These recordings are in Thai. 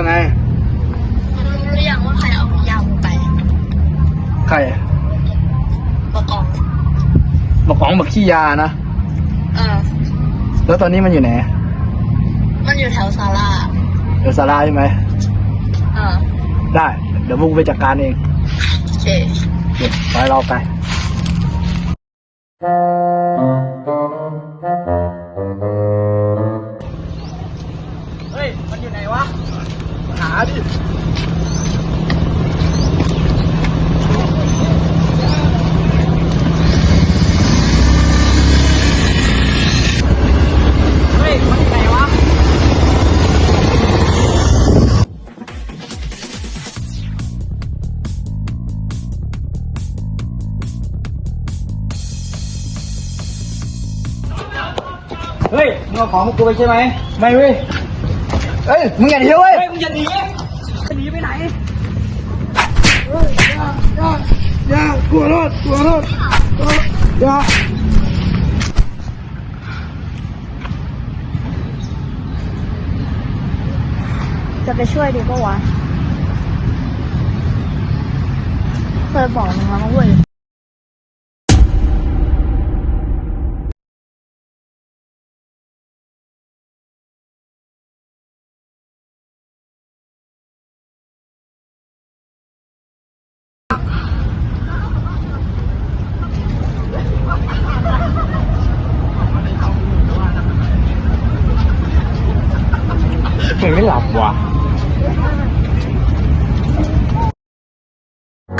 ว่าไงรู้หรือยังว่าใครเอายามึงไปใครบอกกองบอกของบอกขี้ยานะเออแล้วตอนนี้มันอยู่ไหน มันอยู่แถวศาลาเดี๋ยวสาราใช่ไหมเออได้ เดี๋ยวพวกกูไปจัดการเองโอเคโอเคไปรอไปเเฮ้ยมึงเอาของกูไปใช่ไหมไม่เว้ยเฮ้ยมึงอย่าหนีเว้ยเฮ้ยมึงอย่าหนีจะหนีไปไหนเฮ้ยอย่าอย่าอย่ากลัวรถกลัวรถอย่าจะไปช่วยดีปะวะเคยบอกมึงแล้วเว้ย มันไม่หลับว่ะ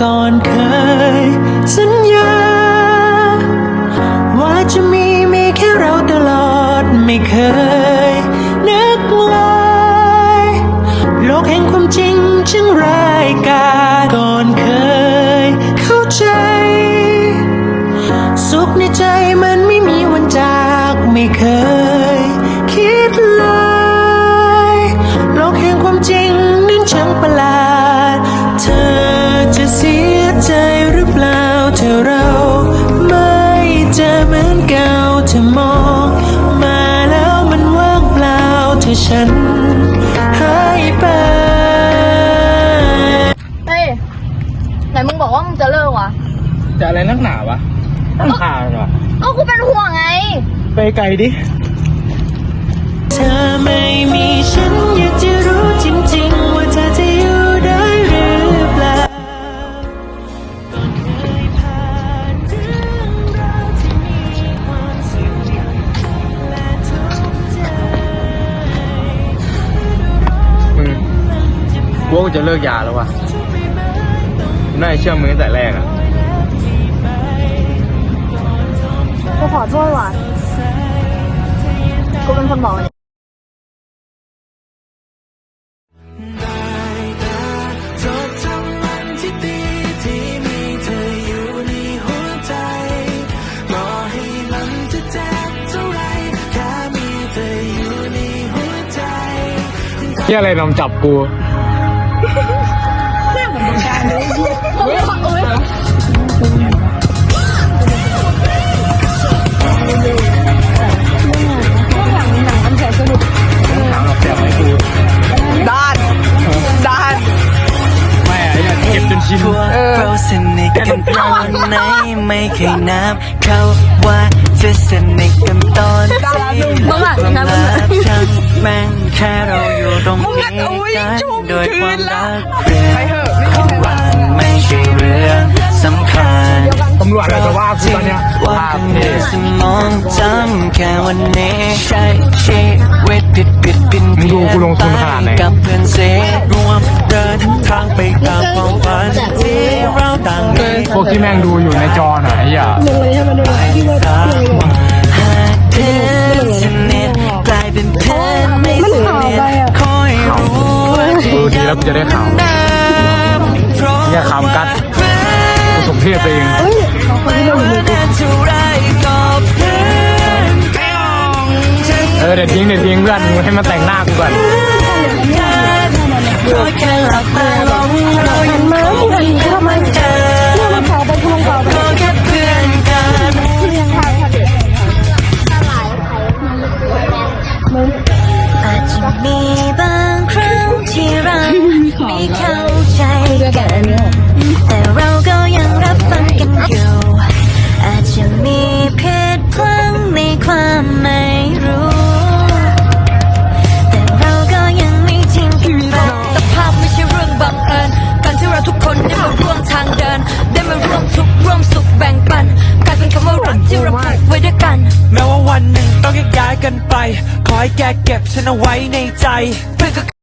ก่อนเคยสัญญา ว่าจะมีมีแค่เราตลอดไม่เคยนึกเลยโลกแห่งความจริงช่างร้ายกาก่อนเคยเข้าใจ สุขในใจ ฉันหายไป เฮ้ย ไหนมึงบอกว่ามึงจะเลิกวะจะอะไรนักหนาวะตั้งข่าวเหรอเอ้ากูเป็นห่วงไง ไปไกลดิ เธอไม่มีฉันอย กูว่ากูจะเลิกยาแล้ววะน่าจะเชื่อมึงตั้งแต่แรกอะกูขอโทษว่ะกูเป็นคนบอกเนี่ยจดจำวันที่ดีที่มีเธออยู่ในหัวใจต่อให้มันจะเจ็บเท่าไรแค่มีเธออยู่ในหัวใจที่อะไรนำจับกู ไม่เคยนับ เขาว่าจะสนิทกันตอนที่เราความรักฉันแม่งแค่เราอยู่ตรงนี้กันโดยความรักเรื่องของวันไม่ใช่เรื่องสำคัญตำรวจอาจจะว่ากูตอนเนี้ยว่าภาพข้างในนี่สมองจำแค่วันนี้ใช้ชีวิตผิดผิดผิดมึงดูกูลงทุนขนาดไหนกับเพื่อนเสรวมเดินทางไปตามความฝันที่เราต่างมีพ วกที่แม่งดูอยู่ในจอน่ะไอ้เหี้ยหากเพื่อนสนิทกลายเป็นเพื่อนไม่สนิทคอยรู้ว่าดูดีแล้วกูจะได้ข่าวเนี่ยขำกัดกูสมเพศตัวเองเออเดี๋ยวทิ้งเดี๋ยวทิ้งเพื่อนมึงให้มาแต่งหน้ากูก่อนก็แค่หลับตาลงเรายังไม่ทำไม วันหนึ่งต้องแยกย้ายกันไป ขอให้แกเก็บฉันเอาไว้ในใจเพื่อนก็